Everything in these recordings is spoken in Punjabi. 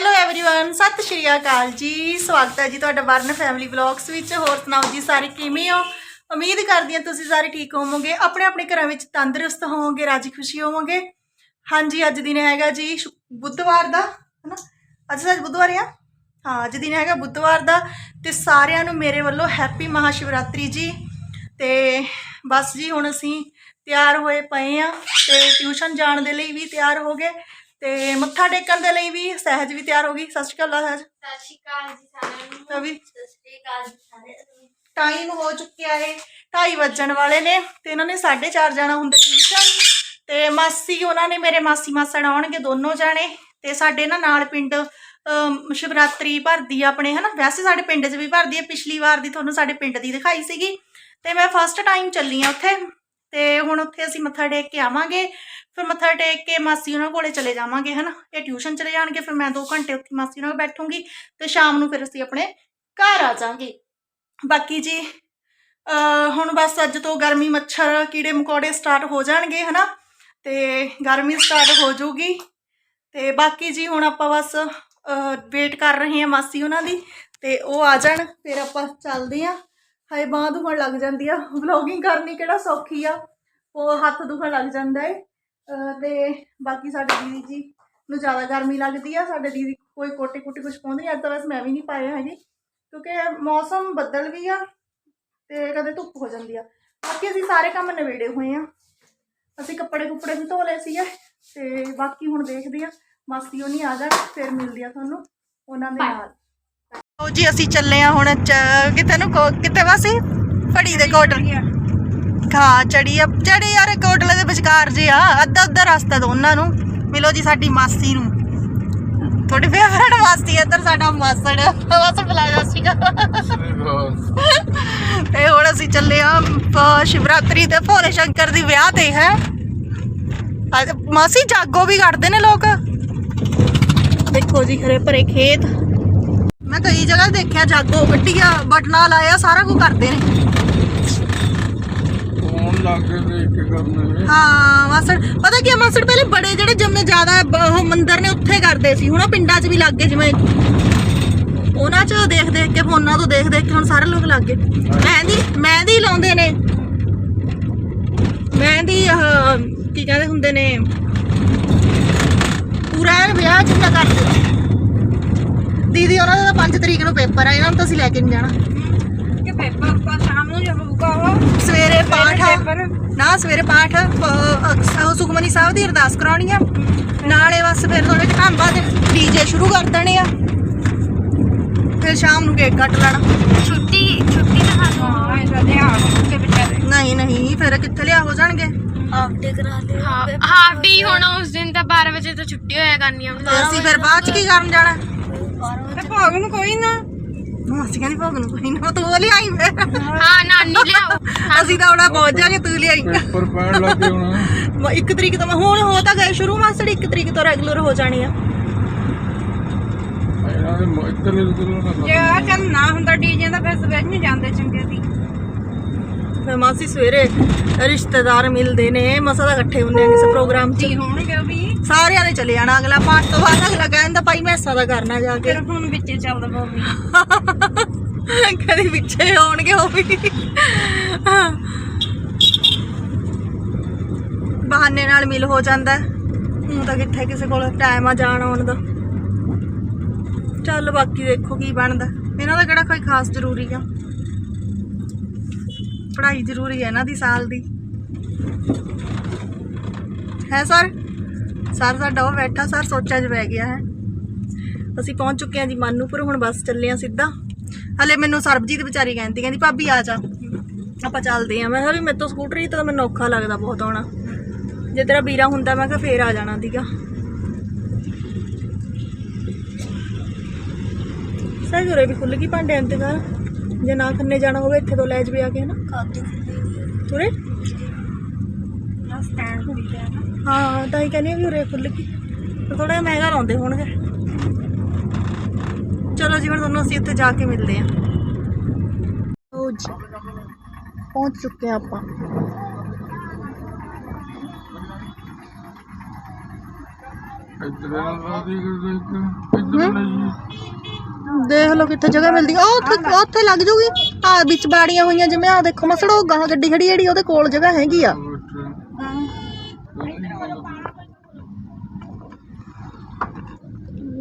ਹੈਲੋ एवरीवन ਸਤਿ ਸ਼੍ਰੀ ਅਕਾਲ ਜੀ ਸਵਾਗਤ ਹੈ ਜੀ ਤੁਹਾਡਾ ਵਰਨ ਫੈਮਿਲੀ ਵਲੌਗਸ ਵਿੱਚ ਹੋਰ ਸੁਣਾਓ ਜੀ ਸਾਰੇ ਕਿਵੇਂ ਹੋ ਉਮੀਦ ਕਰਦੀ ਹਾਂ ਤੁਸੀਂ ਸਾਰੇ ਠੀਕ ਹੋਵੋਗੇ ਆਪਣੇ ਆਪਣੇ ਘਰਾਂ ਵਿੱਚ ਤੰਦਰੁਸਤ ਹੋਵੋਗੇ ਰਾਜੀ ਖੁਸ਼ੀ ਹੋਵੋਗੇ ਹਾਂਜੀ ਅੱਜ ਦਿਨ ਹੈਗਾ ਜੀ ਸ਼ੁ- ਬੁੱਧਵਾਰ ਦਾ ਹਨਾ ਅੱਜ ਸੱਚ ਬੁੱਧਵਾਰ ਆ ਹਾਂ ਅੱਜ ਦਿਨ ਹੈਗਾ ਬੁੱਧਵਾਰ ਦਾ ਤੇ ਸਾਰਿਆਂ ਨੂੰ ਮੇਰੇ ਵੱਲੋਂ ਹੈਪੀ ਮਹਾਸ਼ਿਵਰਾਤਰੀ ਜੀ ਤੇ ਬਸ ਜੀ ਹੁਣ ਅਸੀਂ ਤਿਆਰ ਹੋਏ ਪਏ ਆ ਤੇ ਟਿਊਸ਼ਨ ਜਾਣ ਦੇ ਲਈ ਵੀ ਤਿਆਰ ਹੋ ਗਏ ਤੇ ਮੱਥਾ ਟੇਕਣ ਦੇ ਲਈ ਵੀ ਸਹਿਜ ਵੀ ਤਿਆਰ ਹੋ ਗਈ। ਸਤਿ ਸ਼੍ਰੀ ਅਕਾਲ ਸਹਿਜ। ਸਤਿ ਸ਼੍ਰੀ ਅਕਾਲ ਜੀ ਸਾਰਿਆਂ ਨੂੰ। ਸਤਿ ਸ਼੍ਰੀ ਅਕਾਲ ਜੀ ਸਾਰਿਆਂ ਨੂੰ। ਟਾਈਮ ਹੋ ਚੁੱਕਿਆ ਹੈ 2:30 ਵੱਜਣ ਵਾਲੇ ਨੇ ਤੇ ਇਹਨਾਂ ਨੇ 4:30 ਜਾਣਾ ਹੁੰਦਾ ਟਿਊਸ਼ਨ। ਤੇ ਮਾਸੀ ਉਹਨਾਂ ਨੇ ਮੇਰੇ ਮਾਸੀ ਮਾਸੜ ਆਉਣਗੇ ਦੋਨੋਂ ਜਾਣੇ। ਤੇ ਸਾਡੇ ਨਾ ਨਾਲ ਪਿੰਡ ਸ਼ਿਵਰਾਤਰੀ ਭਰਦੀ ਆ ਆਪਣੇ ਹਨਾ? ਵੈਸੇ ਸਾਡੇ ਪਿੰਡ 'ਚ ਵੀ ਭਰਦੀ ਹੈ ਪਿਛਲੀ ਵਾਰ ਦੀ ਤੁਹਾਨੂੰ ਸਾਡੇ ਪਿੰਡ ਦੀ ਦਿਖਾਈ ਸੀਗੀ। ਤੇ ਮੈਂ ਫਸਟ ਟਾਈਮ ਚੱਲੀ ਆ ਉੱਥੇ। ਤੇ ਹੁਣ ਉੱਥੇ ਅਸੀਂ ਮੱਥਾ ਟੇਕ ਕੇ ਆਵਾਂਗੇ, ਫਿਰ ਮੱਥਾ ਟੇਕ ਕੇ ਮਾਸੀ ਉਹਨਾਂ ਕੋਲੇ ਚਲੇ ਜਾਵਾਂਗੇ, ਹਨਾ? ਇਹ ਟਿਊਸ਼ਨ ਚਲੇ ਜਾਣਗੇ, ਫਿਰ ਮੈਂ 2 ਘੰਟੇ ਉੱਥੇ ਮਾਸੀ ਉਹਨਾਂ ਕੋਲ ਬੈਠੂੰਗੀ ਤੇ ਸ਼ਾਮ ਨੂੰ ਫਿਰ ਅਸੀਂ ਆਪਣੇ ਘਰ ਆ ਜਾਾਂਗੇ ਬਾਕੀ ਜੀ ਹੁਣ ਬਸ ਅੱਜ ਤੋਂ ਗਰਮੀ ਮੱਛਰ ਕੀੜੇ ਮਕੌੜੇ ਸਟਾਰਟ ਹੋ ਜਾਣਗੇ, ਹਨਾ? ਤੇ ਗਰਮੀ ਸਟਾਰਟ ਹੋ ਜਾਊਗੀ। ਤੇ ਬਾਕੀ ਜੀ ਹੁਣ ਆਪਾਂ ਬਸ ਵੇਟ ਕਰ ਰਹੇ ਹਾਂ ਮਾਸੀ ਉਹਨਾਂ ਦੀ ਤੇ ਉਹ ਆ ਜਾਣ, ਫਿਰ ਆਪਾਂ ਚੱਲਦੇ ਆ ਹਾਏ ਬਾਂਹ ਦੁਖਣ ਲੱਗ ਜਾਂਦੀ ਆ। ਵਲੌਗਿੰਗ ਕਰਨੀ ਕਿਹੜਾ ਸੌਖੀ ਆ। ਉਹ ਹੱਥ ਦੁਖਣ ਲੱਗ ਜਾਂਦਾ ਏ। ਤੇ ਬਾਕੀ ਸਾਡੇ ਦੀਦੀ ਜੀ ਨੂੰ ਜ਼ਿਆਦਾ ਗਰਮੀ ਲੱਗਦੀ ਆ। ਸਾਡੇ ਦੀਦੀ ਕੋਈ ਕੋਟੇ ਕੁੱਟੇ ਕੁਝ ਪਾਉਂਦੇ ਨਹੀਂ ਅੱਜ ਤਾਂ ਵੈਸੇ ਮੈਂ ਵੀ ਨਹੀਂ ਪਾਇਆ ਹੈਗੇ। ਕਿਉਂਕਿ ਮੌਸਮ ਬੱਦਲ ਵੀ ਆ ਤੇ ਕਦੇ ਧੁੱਪ ਹੋ ਜਾਂਦੀ ਆ। ਬਾਕੀ ਅਸੀਂ ਸਾਰੇ ਕੰਮ ਨਵੇੜੇ ਹੋਏ ਆ। ਅਸੀਂ ਕੱਪੜੇ ਕੁੱਪੜੇ ਵੀ ਧੋ ਲਏ ਸੀਗੇ ਤੇ ਬਾਕੀ ਹੁਣ ਦੇਖਦੇ ਆ। ਮਾਸੀ ਉਹ ਨਹੀਂ ਆ ਜਾਣ ਫਿਰ ਮਿਲਦੀ ਆ ਤੁਹਾਨੂੰ। ਉਹਨਾਂ ਦੇ ਨਾਲ। ਉਹ ਜੀ ਅਸੀਂ ਚੱਲੇ ਆ ਹੁਣ ਚ- ਕਿਤੇ ਨੂੰ ਕੋ- ਕਿਤੇ ਵਾਸੀ? ਫੜੀ ਦੇ ਕੋਟਲ ਹਾਂ ਚੜੀ ਆ। ਚੜੀ ਯਾਰ ਕੋਟਲੇ ਦੇ ਵਿਚਕਾਰ ਜੇ ਆ ਅੱਧਾ ਅੱਧਾ ਰਸਤਾ ਦੋਨਾਂ ਨੂੰ। ਮਿਲੋ ਜੀ ਸਾਡੀ ਮਾਸੀ ਨੂੰ। ਤੁਹਾਡੀ ਫੇਵਰਟ ਮਾਸੀ ਇੱਧਰ ਸਾਡਾ ਮਾਸੜ। ਬਸ ਬੁਲਾਇਆ ਸੀਗਾ। ਤੇ ਹੁਣ ਅਸੀਂ ਚੱਲੇ ਆ ਸ਼ਿਵਰਾਤਰੀ ਤੇ ਭੋਲੇ ਸ਼ੰਕਰ ਦੀ ਵਿਆਹ ਤੇ ਹੈ। ਮਾਸੀ ਜਾਗੋ ਵੀ ਕੱਢਦੇ ਨੇ ਲੋਕ। ਦੇਖੋ ਜੀ ਹਰੇ ਭਰੇ ਖੇਤ। ਮੈਂ ਕਈ ਜਗ੍ਹਾ ਦੇਖਿਆ ਜਾਗੋ ਕੱਢੀਆ ਬਟਨਾ ਲਾਇਆ ਸਾਰਾ ਕੁਝ ਕਰਦੇ ਨੇ। ਫੋਨ ਲਾ ਕੇ ਦੇਖ ਕੇ ਕਰਨਾ ਹਾਂ ਮਾਸੜ ਪਤਾ ਕੀ ਆ ਮਾਸੜ ਪਹਿਲੇ ਬੜੇ ਜਿਹੜੇ ਜੰਮੇ ਜ਼ਿਆਦਾ ਬ- ਉਹ ਮੰਦਿਰ ਨੇ ਉੱਥੇ ਕਰਦੇ ਸੀ ਹੁਣ ਉਹ ਪਿੰਡਾਂ 'ਚ ਵੀ ਲੱਗ ਗਏ ਜਿਵੇਂ ਉਹਨਾਂ 'ਚ ਦੇਖ ਦੇਖ ਕੇ ਫੋਨਾਂ ਤੋਂ ਦੇਖ ਦੇਖ ਕੇ ਹੁਣ ਸਾਰੇ ਲੋਕ ਲੱਗ ਗਏ। ਮਹਿੰਦੀ ਮਹਿੰਦੀ ਲਾਉਂਦੇ ਨੇ। ਮਹਿੰਦੀ ਆਹ ਕੀ ਕਹਿੰਦੇ ਹੁੰਦੇ ਨੇ? ਪੂਰਾ ਐਨ ਵਿਆਹ ਜਿੰਨਾ ਕਰਦੇ। ਦੀਦੀ ਉਹਨਾਂ ਦਾ 5 ਤਰੀਕ ਨੂੰ ਪੇਪਰ ਆ ਇਹਨਾਂ ਨੂੰ ਤਾਂ ਅਸੀਂ ਲੈ ਕੇ ਨਹੀਂ ਜਾਣਾ। ਕਿ ਪੇਪਰ ਆਪਾਂ ਸ਼ਾਮ ਨੂੰ ਜੋ ਹੋਊਗਾ ਉਹ ਸਵੇਰੇ ਪਾਠ ਆ। ਪੇਪਰ। ਨਾ ਸਵੇਰੇ ਪਾਠ ਉਹ ਸੁਖਮਨੀ ਸਾਹਿਬ ਦੀ ਅਰਦਾਸ ਕਰਾਉਣੀ ਆ। ਨਾਲੇ ਬਸ ਫਿਰ ਥੋੜੇ ਜਿਹੇ ਟਾਈਮ ਬਾਅਦ ਡੀਜੇ ਸ਼ੁਰੂ ਕਰ ਦੇਣੇ ਆ। ਫਿਰ ਸ਼ਾਮ ਨੂੰ ਕੇਕ ਕੱਟ ਲੈਣਾ। ਛੁੱਟੀ ਛੁੱਟੀ ਤਾਂ ਸਾਨੂੰ ਐਸਾ ਦੇ ਆ ਕੇ ਵਿਚਾਰੇ। ਨਹੀਂ ਨਹੀਂ ਫਿਰ ਕਿੱਥੇ ਲਿਆ ਹੋ ਜਾਣਗੇ? ਹਾਫ ਡੇ ਕਰਾ ਦੇ ਹਾਫ ਡੇ ਹੋਣਾ ਉਸ ਦਿਨ ਤਾਂ 12 ਵਜੇ ਤੋਂ ਛੁੱਟੀ ਹੋਇਆ ਕਰਨੀ ਆ ਤੇ ਅਸੀਂ ਫਿਰ ਬਾਅਦ ਚ ਕੀ ਕਰਨ ਜਾਣਾ? ਤੇ ਭੋਗ ਨੂੰ ਕੋਈ ਨਾ। ਅਸੀਂ ਕਹਿੰਦੀ ਭੋਗ ਨੂੰ ਕੋਈ ਨਾ ਤੂੰ ਲਿਆਈ ਫਿਰ ਹਾਂ ਨਾਨੀ ਲਿਆਓ। ਅਸੀਂ ਤਾਂ ਉਹਦਾ ਪਹੁੰਚ ਜਾਗੇ ਤੂੰ ਲਿਆਈ। ਪੇਪਰ ਪੈਣ ਲੱਗੇ ਹੁਣ। ਮ- ਇੱਕ ਤਰੀਕ ਤੋਂ ਮੈਂ ਹੁਣ ਹੋ ਤਾਂ ਗਏ ਸ਼ੁਰੂ ਮਾਸੜ ਇੱਕ ਤਰੀਕ ਤੋਂ ਰੈਗੂਲਰ ਹੋ ਜਾਣੀ ਆ। ਆ ਚੱਲ ਨਾ ਹੁੰਦਾ ਡੀਜੇ ਦਾ ਫਿਰ ਸਵੇਰ ਨੂੰ ਜਾਂਦੇ ਚੰਗੇ ਸੀ। ਮਾਸੀ ਸਵੇਰੇ ਰਿਸ਼ਤੇਦਾਰ ਮਿਲਦੇ ਨੇ ਮਸਾ ਦਾ ਇਕੱਠੇ ਹੁੰਦੇ ਆ ਕਿਸੇ ਪ੍ਰੋਗਰਾਮ 'ਚ। ਜੀ ਹੋਣਗੇ ਉਹ ਵੀ? ਸਾਰਿਆਂ ਨੇ ਚਲੇ ਜਾਣਾ ਅਗਲਾ ਪਾਠ ਤੋਂ ਬਾਅਦ ਅਗਲਾ ਕਹਿੰਦਾ ਭਾਈ ਮੈਂ ਦਾ ਕਰਨਾ ਜਾ ਕੇ। ਫਿਰ ਹੁਣ ਵਿੱਚੇ ਚੱਲਦਾ ਬੋਲੀ ਕਦੇ ਪਿੱਛੇ ਹੋਣਗੇ ਉਹ ਵੀ। ਬਹਾਨੇ ਨਾਲ ਮਿਲ ਹੋ ਜਾਂਦਾ। ਹੁਣ ਤਾਂ ਕਿੱਥੇ ਕਿਸੇ ਕੋਲ ਟਾਈਮ ਆ ਜਾਣ ਆਉਣ ਦਾ। ਚੱਲ ਬਾਕੀ ਦੇਖੋ ਕੀ ਬਣਦਾ। ਇਹਨਾਂ ਦਾ ਕਿਹੜਾ ਕੋਈ ਖਾਸ ਜ਼ਰੂਰੀ ਆ? ਪੜ੍ਹਾਈ ਜ਼ਰੂਰੀ ਹੈ ਇਹਨਾਂ ਦੀ ਸਾਲ ਦੀ। ਹੈ ਸਰ? ਸਰ ਸਾਡਾ ਉਹ ਬੈਠਾ, ਸਰ ਸੋਚਾਂ 'ਚ ਬਹਿ ਗਿਆ ਹੈ। ਅਸੀਂ ਪਹੁੰਚ ਚੁੱਕੇ ਹਾਂ ਜੀ ਮਾਨੂਪੁਰ, ਹੁਣ ਬੱਸ ਚੱਲੇ ਹਾਂ ਸਿੱਧਾ। ਹਲੇ ਮੈਨੂੰ ਸਰਬਜੀਤ ਵਿਚਾਰੀ ਕਹਿੰਦੀ ਕਹਿੰਦੀ ਭਾਬੀ ਆ ਜਾ। ਆਪਾਂ ਚੱਲਦੇ ਹਾਂ। ਮੈਂ ਕਿਹਾ ਵੀ ਮੇਰੇ ਤੋਂ ਸਕੂਟਰੀ ਤਾਂ ਮੈਨੂੰ ਔਖਾ ਲੱਗਦਾ ਬਹੁਤ ਆਉਣਾ। ਜੇ ਤੇਰਾ ਵੀਰਾ ਹੁੰਦਾ, ਮੈਂ ਕਿਹਾ ਫੇਰ ਆ ਜਾਣਾ ਸੀਗਾ। ਸਹੀ ਹੋਰੇ ਵੀ ਖੁੱਲ ਗਈ ਭਾਂਡੇ ਤੇ ਘਰ ਜੇ ਨਾ ਖੰਨੇ ਜਾਣਾ ਹੋਵੇ ਇੱਥੇ ਤੋਂ ਲੈ ਜਵੇ ਆ ਕੇ ਨਾ ਤੁਰੇ ਸਟੈਂਡ ਹੋ ਗਿਆ ਹਾਂ ਤਾਂ ਹੀ ਕਹਿੰਦੀ ਹਾਂ ਵੀ ਉਰੇ ਖੁੱਲ ਗਈ ਥੋੜਾ ਜਿਹਾ ਮਹਿੰਗਾ ਲਾਉਂਦੇ ਹੋਣਗੇ। ਚਲੋ ਜੀ ਹੁਣ ਤੁਹਾਨੂੰ ਅਸੀਂ ਉੱਥੇ ਜਾ ਕੇ ਮਿਲਦੇ ਆਂ ਜੀ ਪਹੁੰਚ ਚੁੱਕੇ ਹਾਂ ਆਪਾਂ। ਇੱਧਰ ਇਹਨਾਂ ਦੀ ਇੱਧਰ ਨਹੀਂ ਦੇਖ ਲਓ ਕਿੱਥੇ ਜਗ੍ਹਾ ਮਿਲਦੀ ਆ। ਉੱਥੇ ਉੱਥੇ ਲੱਗ ਜੂਗੀ। ਆ ਵਿੱਚ ਬਾੜੀਆਂ ਹੋਈਆਂ ਜਿਵੇਂ ਆ ਦੇਖੋ ਮਸੜੋ ਗਾਂ ਗੱਡੀ ਖੜੀ ਜਿਹੜੀ ਉਹਦੇ ਕੋਲ ਜਗ੍ਹਾ ਹੈਗੀ ਆ।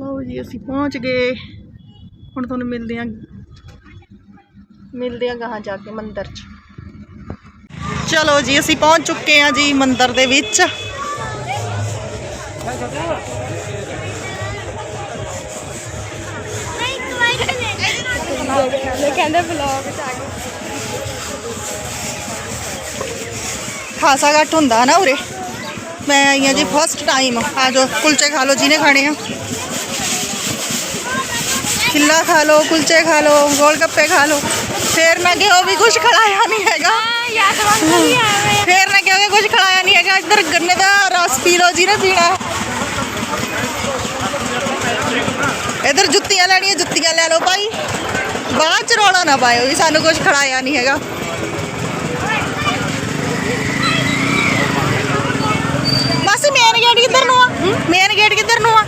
ਲਓ ਜੀ ਅਸੀਂ ਪਹੁੰਚ ਗਏ। ਹੁਣ ਤੁਹਾਨੂੰ ਮਿਲਦੇ ਆਂ ਮਿਲਦੇ ਆਂ ਗਾਹਾਂ ਜਾ ਕੇ ਮੰਦਿਰ 'ਚ। ਚਲੋ ਜੀ ਅਸੀਂ ਪਹੁੰਚ ਚੁੱਕੇ ਆਂ ਜੀ ਮੰਦਿਰ ਦੇ ਵਿੱਚ। ਇਹ ਕਹਿੰਦੇ ਵਲੌਗ ਚ ਆ ਗਏ ਖਾਸਾ ਘੱਟ ਹੁੰਦਾ ਨਾ ਉਰੇ। ਮੈਂ ਆਈ ਹਾਂ ਜੀ ਫਸਟ ਟਾਈਮ ਆ ਜੋ ਕੁਲਚੇ ਖਾ ਲਓ ਜਿਹਨੇ ਖਾਣੇ ਆ। ਖਿੱਲਾ ਖਾ ਲਓ ਕੁਲਚੇ ਖਾ ਲਓ ਗੋਲ ਗੱਪੇ ਖਾ ਲਓ। ਫੇਰ ਨਾ ਕਿ ਉਹ ਵੀ ਕੁਝ ਖਲਾਇਆ ਨਹੀਂ ਹੈਗਾ। ਫੇਰ ਨਾ ਕਿ ਕੁਝ ਖਲਾਇਆ ਨਹੀਂ ਹੈਗਾ। ਇੱਧਰ ਗੰਨੇ ਦਾ ਰਸ ਪੀ ਲਓ ਜਿਹਨੇ ਪੀਣਾ। ਇੱਧਰ ਜੁੱਤੀਆਂ ਲੈਣੀਆਂ ਜੁੱਤੀਆਂ ਲੈ ਲਓ ਭਾਈ। ਬਾਅਦ ਚ ਰੌਲਾ ਨਾ ਪਾਇਓ ਵੀ ਸਾਨੂੰ ਕੁਝ ਖੜਾਇਆ ਨਹੀਂ ਹੈਗਾ। ਮਾਸੀ ਮੇਨ ਗੇਟ ਕਿੱਧਰ ਨੂੰ ਆ? ਮੇਨ ਗੇਟ ਕਿੱਧਰ ਨੂੰ ਆ?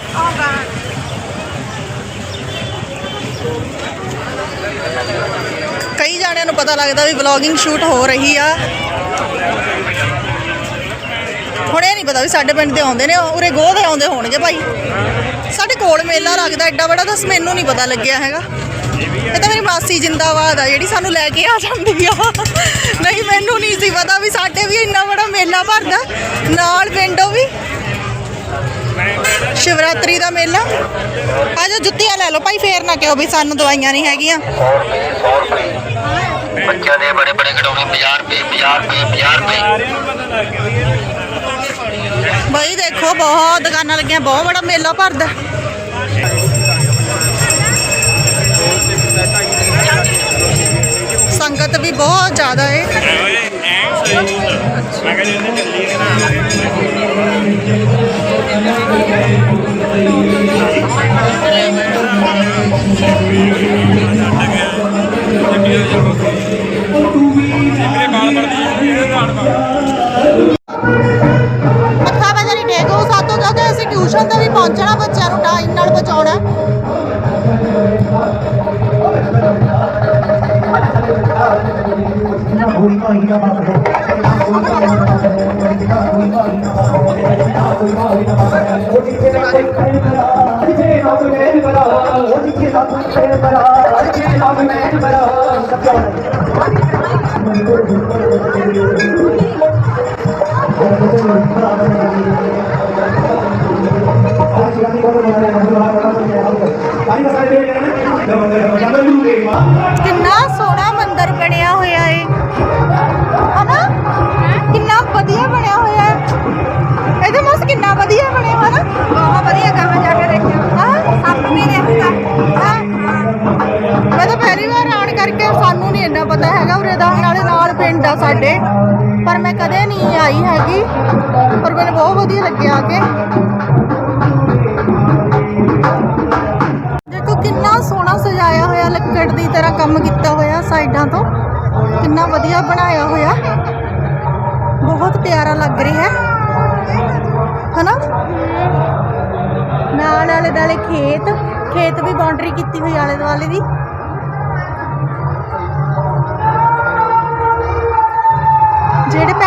ਕਈ ਜਾਣਿਆਂ ਨੂੰ ਪਤਾ ਲੱਗਦਾ ਵੀ ਵਲੌਗਿੰਗ ਸ਼ੂਟ ਹੋ ਰਹੀ ਆ। ਹੁਣ ਇਹ ਨਹੀਂ ਪਤਾ ਵੀ ਸਾਡੇ ਪਿੰਡ ਦੇ ਆਉਂਦੇ ਨੇ, ਉਰੇ ਗੋਹ ਦੇ ਆਉਂਦੇ ਹੋਣਗੇ ਭਾਈ। ਸਾਡੇ ਕੋਲ ਮੇਲਾ ਲੱਗਦਾ ਐਡਾ ਬੜਾ ਦੱਸ ਮੈਨੂੰ ਨਹੀਂ ਪਤਾ ਲੱਗਿਆ ਹੈਗਾ। ਇਹ ਤਾਂ ਮੇਰੀ ਮਾਸੀ ਜਿੰਦਾਬਾਦ ਆ ਜਿਹੜੀ ਸਾਨੂੰ ਲੈ ਕੇ ਆ ਜਾਂਦੀ ਆ। ਨਹੀਂ ਮੈਨੂੰ ਨਹੀਂ ਸੀ ਪਤਾ ਵੀ ਸਾਡੇ ਵੀ ਇੰਨਾ ਬੜਾ ਮੇਲਾ ਭਰਦਾ। ਨਾਲ ਪਿੰਡੋਂ ਵੀ। ਸ਼ਿਵਰਾਤਰੀ ਦਾ ਮੇਲਾ। ਆ ਜਾਓ ਜੁੱਤੀਆਂ ਲੈ ਲਓ। ਭਾਈ ਫੇਰ ਨਾ ਕਿਹੋ ਵੀ ਸਾਨੂੰ ਦਵਾਈਆਂ ਨਹੀਂ ਹੈਗੀਆਂ। ਬੱਚਿਆਂ ਦੇ ਬੜੇ ਬੜੇ ਖਿਡੌਣੇ 50 ਰੁਪਏ 50 ਰੁਪਏ 50 ਰੁਪਏ। ਭਾਈ ਦੇਖੋ ਬਹੁਤ ਦੁਕਾਨਾਂ ਲੱਗੀਆਂ ਬਹੁਤ ਬੜਾ ਮੇਲਾ ਭਰਦਾ। ਸੰਗਤ ਵੀ ਬਹੁਤ ਜ਼ਿਆਦਾ ਹੈ ਅੱਖਾਂ ਕਿੰਨਾ ਸੋਹਣਾ ਮੰਦਿਰ ਬਣਿਆ ਹੋਇਆ ਏ। ਹਨਾ? ਕਿੰਨਾ ਵਧੀਆ ਬਣਿਆ ਹੋਇਆ ਹੈ ਇਹਦੇ ਮਸ ਕਿੰਨਾ ਵਧੀਆ ਬਣਿਆ ਹੋਇਆ ਨਾ। ਬਹੁਤ ਵਧੀਆ ਕਹਾਂ ਜਾ ਪਹਿਲੀ ਵਾਰ ਆਉਣ ਕਰਕੇ ਸਾਨੂੰ ਨਹੀਂ ਇੰਨਾ ਪਤਾ ਹੈਗਾ ਉਰੇ ਦਾ, ਨਾਲੇ ਨਾਲ ਪਿੰਡ ਆ ਸਾਡੇ। ਪਰ ਮੈਂ ਕਦੇ ਨਹੀਂ ਆਈ ਹੈਗੀ, ਪਰ ਮੈਨੂੰ ਬਹੁਤ ਵਧੀਆ ਲੱਗਿਆ ਆ ਕੇ। ਦੇਖੋ ਕਿੰਨਾ ਸੋਹਣਾ ਸਜਾਇਆ ਹੋਇਆ, ਲੱਕੜ ਦੀ ਤਰ੍ਹਾਂ ਕੰਮ ਕੀਤਾ ਹੋਇਆ ਸਾਈਡਾਂ ਤੋਂ। ਕਿੰਨਾ ਵਧੀਆ ਬਣਾਇਆ ਹੋਇਆ। ਬਹੁਤ ਪਿਆਰਾ ਲੱਗ ਰਿਹਾ। ਹੈ ਹਨਾ? ਨਾਲ ਆਲੇ ਦਾਲੇ ਖੇਤ ਖੇਤ ਵੀ ਬਾਉਂਡਰੀ ਕੀਤੀ ਹੋਈ ਆਲੇ ਦੁਆਲੇ ਦੀ।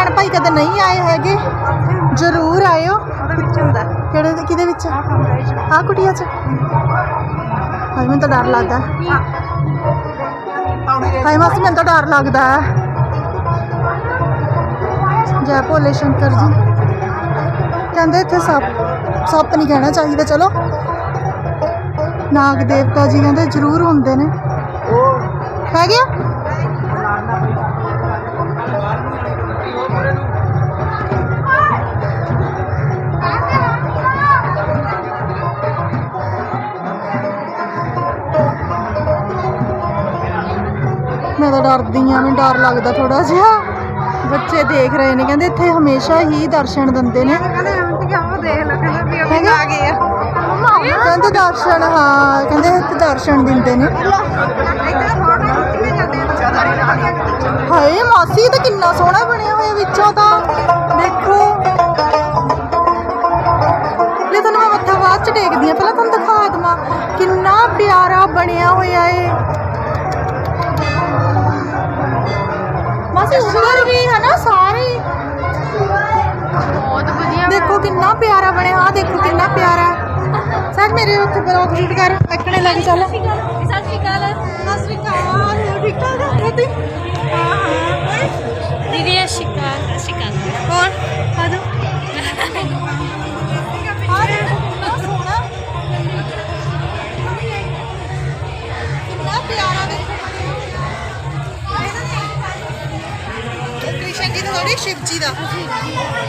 ਭੈਣ ਭਾਈ ਕਦੇ ਨਹੀਂ ਆਏ ਹੈਗੇ। ਜ਼ਰੂਰ ਆਇਓ। ਉਹਦੇ ਵਿੱਚ ਹੁੰਦਾ ਕਿਹੜੇ ਕਿਹਦੇ ਵਿੱਚ? ਆ ਕੁਟੀਆ ਚ। ਹਾਏ ਮੈਨੂੰ ਤਾਂ ਡਰ ਲੱਗਦਾ। ਹਾਏ ਮਾਸੀ ਮੈਨੂੰ ਤਾਂ ਡਰ ਲੱਗਦਾ। ਜੈ ਭੋਲੇ ਸ਼ੰਕਰ ਜੀ। ਕਹਿੰਦੇ ਇੱਥੇ ਸੱਪ ਸੱਪ ਨਹੀਂ ਕਹਿਣਾ ਚਾਹੀਦਾ ਚਲੋ। ਨਾਗ ਦੇਵਤਾ ਜੀ ਕਹਿੰਦੇ ਜ਼ਰੂਰ ਹੁੰਦੇ ਨੇ। ਹੈ ਗਿਆ ਡਰਦੀ ਆ ਮੈਨੂੰ ਡਰ ਲੱਗਦਾ ਥੋੜਾ ਜਿਹਾ। ਬੱਚੇ ਦੇਖ ਰਹੇ ਨੇ ਕਹਿੰਦੇ ਇੱਥੇ ਹਮੇਸ਼ਾ ਹੀ ਦਰਸ਼ਨ ਦਿੰਦੇ ਨੇ? ਕਹਿੰਦੇ ਦਰਸ਼ਨ ਹਾਂ ਕਹਿੰਦੇ ਇੱਥੇ ਦਰਸ਼ਨ ਦਿੰਦੇ ਨੇ। ਹਾਏ ਮਾਸੀ ਤਾਂ ਕਿੰਨਾ ਸੋਹਣਾ ਬਣਿਆ ਹੋਇਆ ਵਿੱਚੋਂ ਤਾਂ। ਦੇਖੋ। ਲੈ ਤੁਹਾਨੂੰ ਮੈਂ ਮੱਥਾ ਟੇਕਦੀ ਆ ਪਹਿਲਾਂ ਤੁਹਾਨੂੰ ਦਿਖਾ ਦਵਾਂ। ਕਿੰਨਾ ਪਿਆਰਾ ਬਣਿਆ ਹੋਇਆ ਏ ਉੱਪਰ ਵੀ ਹੈ ਨਾ ਸਾਰੇ। ਬਹੁਤ ਵਧੀਆ ਦੇਖੋ ਕਿੰਨਾ ਪਿਆਰਾ ਬਣਿਆ ਆ ਦੇਖੋ ਕਿੰਨਾ ਪਿਆਰਾ। ਸੱਚ ਮੇਰੇ ਉੱਥੇ ਬਲੌਗ ਸ਼ੂਟ ਕਰ ਅੱਕਣੇ ਲੱਗ ਚੱਲ। ਸਤਿ ਸ਼੍ਰੀ ਅਕਾਲ ਸਤਿ ਸ਼੍ਰੀ ਅਕਾਲ। ਠੀਕ ਠਾਕ ਆ? ਤੁਸੀਂ ਹਾਂ ਹਾਂ ਦੀਦੀ ਅਸ਼ਿਕਾ ਅਸ਼ਿਕਾ ਕੌਣ ਆ ਥੋੜੀ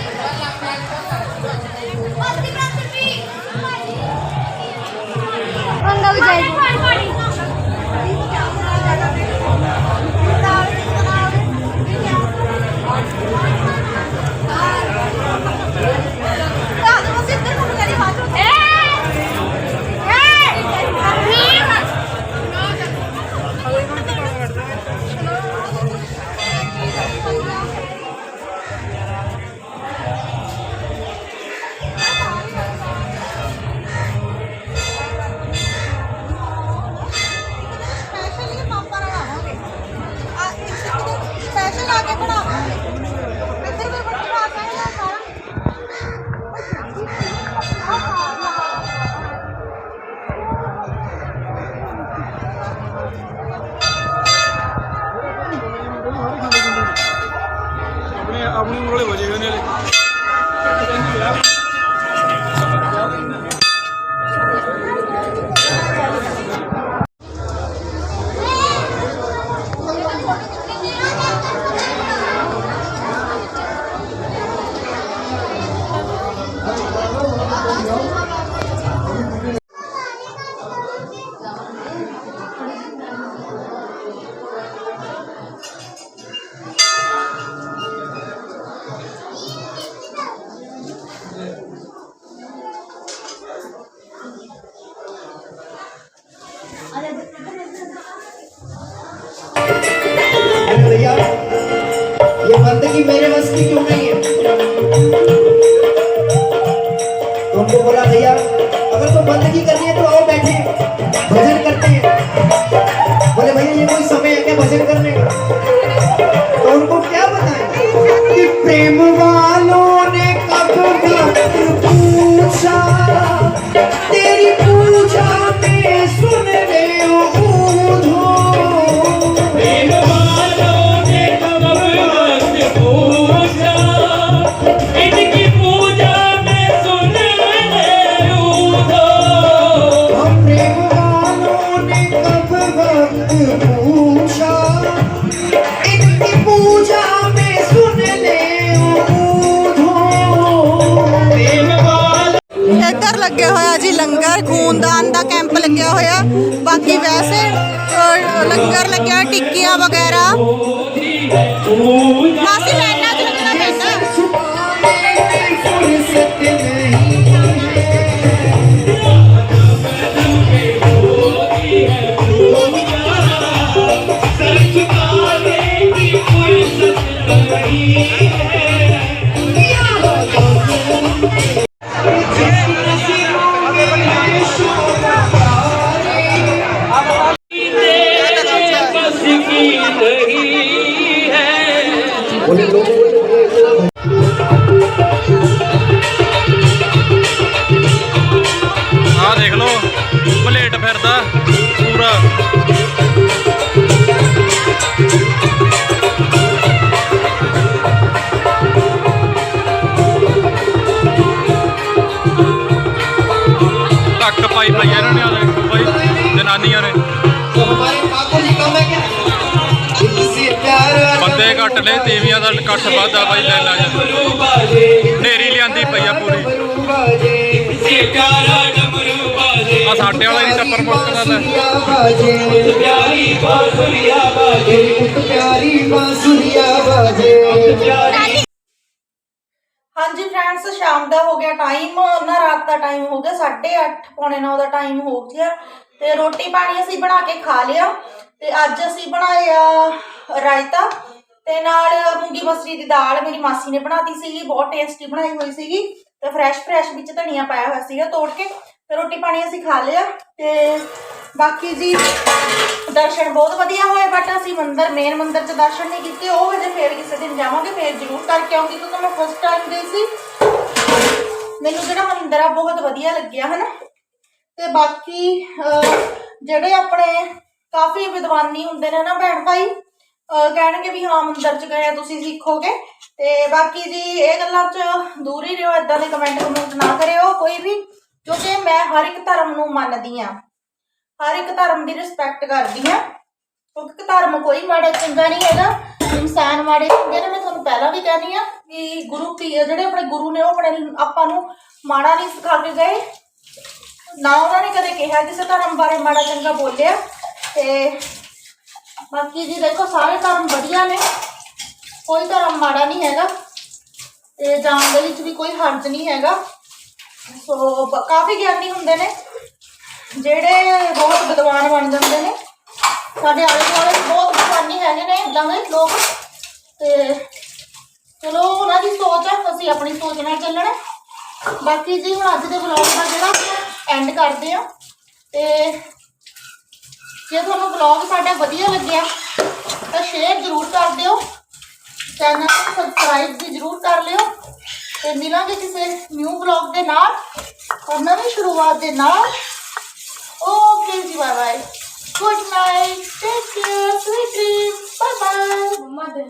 बोला, भैया, अगर तो बंदगी करनी है तो आओ बैठे, भजन करते हैं। बोले, भैया, ये कोई समय है क्या भजन करने? का तो उनको क्या बताएँ कि प्रेम ਲੰਗਰ ਖੂਨਦਾਨ ਦਾ ਕੈਂਪ ਲੱਗਿਆ ਹੋਇਆ। ਬਾਕੀ ਵੈਸੇ ਲੰਗਰ ਲੱਗਿਆ ਟਿੱਕੀਆਂ ਵਗੈਰਾ। ਮਾਸੀ ਟੱਕ ਪਾਈ ਪਈ ਇਹਨਾਂ ਜਨਾਨੀਆਂ ਨੇ ਬੰਦੇ ਘੱਟ ਨੇ ਤੀਵੀਆਂ ਦਾ ਇਕੱਠ ਵਾਧਾ ਬਾਈ, ਲੈ ਲਾ ਜਾ। ਢੇਰੀ ਲਿਆਂਦੀ ਪਈ ਆ ਪੂਰੀ। ਆ ਸਾਡੇ ਵਾਲਾ ਹੀ ਟੱਪਰ ਮੁਲਕ ਨਾਲ ਹੈ ਪਿਆਰੀ ਬਾਸੁਰੀਆ ਬਾਜੇ। ਪਿਆਰੀ ਬਾਸੁਰੀਆ ਬਾਜੇ। ਹਾਂਜੀ ਫਰੈਂਡਸ ਸ਼ਾਮ ਦਾ ਹੋ ਗਿਆ ਟਾਈਮ ਨਾ ਰਾਤ ਦਾ ਟਾਈਮ ਹੋ ਗਿਆ 8:30 ਪੌਣੇ 9 ਦਾ ਟਾਈਮ ਹੋ ਗਿਆ। ਤੇ ਰੋਟੀ ਪਾਣੀ ਅਸੀਂ ਬਣਾ ਕੇ ਖਾ ਲਿਆ। ਤੇ ਅੱਜ ਅਸੀਂ ਬਣਾਇਆ ਰਾਇਤਾ। ਤੇ ਨਾਲ ਮੂੰਗੀ ਮਸਰੀ ਦੀ ਦਾਲ ਮੇਰੀ ਮਾਸੀ ਨੇ ਬਣਾਤੀ ਸੀਗੀ ਬਹੁਤ ਟੇਸਟੀ ਬਣਾਈ ਹੋਈ ਸੀਗੀ। ਤੇ ਫਰੈਸ਼ ਫਰੈਸ਼ ਵਿੱਚ ਧਨੀਆ ਪਾਇਆ ਹੋਇਆ ਸੀਗਾ ਤੋੜ ਕੇ। ਤੇ ਰੋਟੀ ਪਾਣੀ ਅਸੀਂ ਖਾ ਲਿਆ ਤੇ ਬਾਕੀ ਜੀ ਦਰਸ਼ਨ ਬਹੁਤ ਵਧੀਆ ਹੋਏ ਬਟ ਅਸੀਂ ਮੰਦਰ ਮੇਨ ਮੰਦਿਰ 'ਚ ਦਰਸ਼ਨ ਨਹੀਂ ਕੀਤੇ। ਉਹ ਹਜੇ ਫੇਰ ਕਿਸੇ ਦਿਨ ਜਾਵਾਂਗੇ, ਫੇਰ ਜ਼ਰੂਰ ਕਰਕੇ ਆਉਂਗੀ, ਕਿਉਂਕਿ ਮੈਂ ਫਸਟ ਟਾਈਮ ਗਈ ਸੀ। ਮੈਨੂੰ ਜਿਹੜਾ ਮੰਦਿਰ ਆ, ਬਹੁਤ ਵਧੀਆ ਲੱਗਿਆ, ਹਨਾ? ਤੇ ਬਾਕੀ ਜਿਹੜੇ ਆਪਣੇ ਕਾਫੀ ਵਿਦਵਾਨੀ ਹੁੰਦੇ ਨੇ ਨਾ ਭੈਣ ਭਾਈ ਕਹਿਣਗੇ ਵੀ ਹਾਂ, ਮੰਦਿਰ ਚ ਗਏ ਆ, ਤੁਸੀਂ ਸਿੱਖੋਗੇ। ਤੇ ਬਾਕੀ ਜੀ, ਇਹ ਗੱਲਾਂ ਚ ਦੂਰ ਹੀ ਰਹੋ ਇਦਾਂ ਦੇ ਕਮੈਂਟ ਕਮੈਂਟ ਨਾ ਕਰਿਓ, ਕੋਈ ਵੀ। ਕਿਉਂਕਿ ਮੈਂ ਹਰ ਇੱਕ ਧਰਮ ਨੂੰ ਮੰਨਦੀ ਆ ਹਰ ਇੱਕ ਧਰਮ ਦੀ ਰਿਸਪੈਕਟ ਕਰਦੀ ਆ ਕਿਉਂਕਿ ਧਰਮ ਕੋਈ ਮਾੜਾ ਚੰਗਾ ਨਹੀਂ ਹੈਗਾ, ਇਨਸਾਨ ਮਾੜੇ ਹੁੰਦੇ ਨੇ, ਮੈਂ ਤੁਹਾਨੂੰ ਪਹਿਲਾਂ ਵੀ ਕਹਿੰਦੀ ਆ ਕਿ ਗੁਰੂ ਪੀ ਜਿਹੜੇ ਆਪਣੇ ਗੁਰੂ ਨੇ, ਉਹ ਆਪਣੇ ਆਪਾਂ ਨੂੰ ਮਾੜਾ ਨਹੀਂ ਸਿਖਾ ਕੇ ਗਏ। ਨਾ ਉਹਨਾਂ ਨੇ ਕਦੇ ਕਿਹਾ ਕਿਸੇ ਧਰਮ ਬਾਰੇ ਮਾੜਾ ਚੰਗਾ ਬੋਲਿਆ, ਤੇ ਬਾਕੀ ਜੀ ਦੇਖੋ, ਸਾਰੇ ਧਰਮ ਵਧੀਆ ਨੇ, ਕੋਈ ਧਰਮ ਮਾੜਾ ਨਹੀਂ ਹੈਗਾ, ਤੇ ਜਾਣ ਦੇ ਵਿੱਚ ਵੀ ਕੋਈ ਹਰਜ ਨਹੀਂ ਹੈਗਾ। ਸੋ, ਬ- ਕਾਫੀ ਗਿਆਨੀ ਹੁੰਦੇ ਨੇ, ਜਿਹੜੇ ਬਹੁਤ ਵਿਦਵਾਨ ਬਣ ਜਾਂਦੇ ਨੇ। ਸਾਡੇ ਆਲੇ ਦੁਆਲੇ ਬਹੁਤ ਵਿਦਵਾਨੀ ਹੈਗੇ ਨੇ ਇਦਾਂ ਦੇ ਲੋਕ। ਤੇ ਚਲੋ, ਉਹਨਾਂ ਦੀ ਸੋਚ ਆ, ਅਸੀਂ ਆਪਣੀ ਸੋਚ ਨਾਲ ਚੱਲਣਾ। ਬਾਕੀ ਜੀ, ਹੁਣ ਅੱਜ ਦੇ ਵਲੌਗ ਦਾ ਜਿਹੜਾ ਐਂਡ ਕਰਦੇ ਆ। ਤੇ ਜੇ ਤੁਹਾਨੂੰ ਵਲੌਗ ਸਾਡਾ ਵਧੀਆ ਲੱਗਿਆ, ਤਾਂ ਸ਼ੇਅਰ ਜ਼ਰੂਰ ਕਰ ਦਿਓ। ਚੈਨਲ ਨੂੰ ਸਬਸਕ੍ਰਾਈਬ ਵੀ ਜ਼ਰੂਰ ਕਰ ਲਿਓ। ਤੇ ਮਿਲਾਂਗੇ ਕਿਸੇ ਨਿਊ ਵਲੌਗ ਦੇ ਨਾਲ ਔਰ ਨਵੀਂ ਸ਼ੁਰੂਆਤ ਦੇ ਨਾਲ। ਓਕੇ ਜੀ bye bye good night take care sweet dream bye bye